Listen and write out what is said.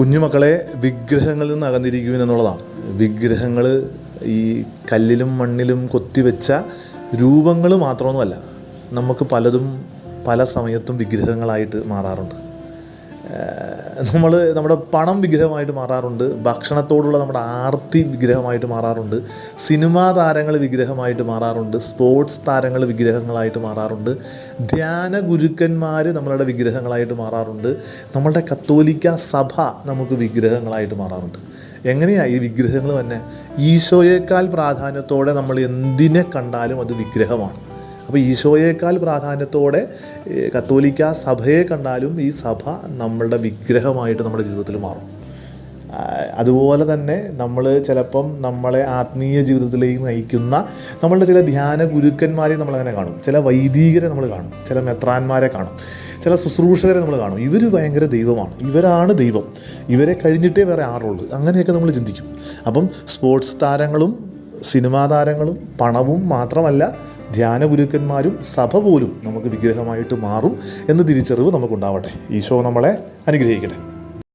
കുഞ്ഞുമക്കളെ വിഗ്രഹങ്ങളിൽ നിന്ന് അകന്നിരിക്കുവിൻ എന്നുള്ളതാണ്. വിഗ്രഹങ്ങൾ ഈ കല്ലിലും മണ്ണിലും കൊത്തിവെച്ച രൂപങ്ങൾ മാത്രമൊന്നുമല്ല നമുക്ക് പലതും പല സമയത്തും വിഗ്രഹങ്ങളായിട്ട് മാറാറുണ്ട്. നമ്മൾ നമ്മുടെ പണം വിഗ്രഹമായിട്ട് മാറാറുണ്ട് ഭക്ഷണത്തോടുള്ള നമ്മുടെ ആർത്തി വിഗ്രഹമായിട്ട് മാറാറുണ്ട് സിനിമാ താരങ്ങൾ വിഗ്രഹമായിട്ട് മാറാറുണ്ട് സ്പോർട്സ് താരങ്ങൾ വിഗ്രഹങ്ങളായിട്ട് മാറാറുണ്ട് ധ്യാന ഗുരുക്കന്മാർ നമ്മളുടെ വിഗ്രഹങ്ങളായിട്ട് മാറാറുണ്ട് നമ്മളുടെ കത്തോലിക്ക സഭ നമുക്ക് വിഗ്രഹങ്ങളായിട്ട് മാറാറുണ്ട്. എങ്ങനെയാണ് ഈ വിഗ്രഹങ്ങൾ തന്നെ? ഈശോയേക്കാൾ പ്രാധാന്യത്തോടെ നമ്മൾ എന്തിനെ കണ്ടാലും അത് വിഗ്രഹമാണ്. അപ്പോൾ ഈശോയേക്കാൾ പ്രാധാന്യത്തോടെ കത്തോലിക്ക സഭയെ കണ്ടാലും ഈ സഭ നമ്മളുടെ വിഗ്രഹമായിട്ട് നമ്മുടെ ജീവിതത്തിൽ മാറും. അതുപോലെ തന്നെ നമ്മൾ ചിലപ്പം നമ്മളെ ആത്മീയ ജീവിതത്തിലേക്ക് നയിക്കുന്ന നമ്മളുടെ ചില ധ്യാന ഗുരുക്കന്മാരെ നമ്മളങ്ങനെ കാണും. ചില വൈദികരെ നമ്മൾ കാണും. ചില മെത്രാന്മാരെ കാണും. ചില ശുശ്രൂഷകരെ നമ്മൾ കാണും. ഇവർ ഭയങ്കര ദൈവമാണ്. ഇവരാണ് ദൈവം. ഇവരെ കഴിഞ്ഞിട്ടേ വേറെ ആറുള്ളൂ അങ്ങനെയൊക്കെ നമ്മൾ ചിന്തിക്കും. അപ്പം സ്പോർട്സ് താരങ്ങളും സിനിമാ താരങ്ങളും പണവും മാത്രമല്ല ധ്യാന ഗുരുക്കന്മാരും സഭ പോലും നമുക്ക് വിഗ്രഹമായിട്ട് മാറും എന്ന തിരിച്ചറിവ് നമുക്കുണ്ടാവട്ടെ. ഈശോ നമ്മളെ അനുഗ്രഹിക്കട്ടെ.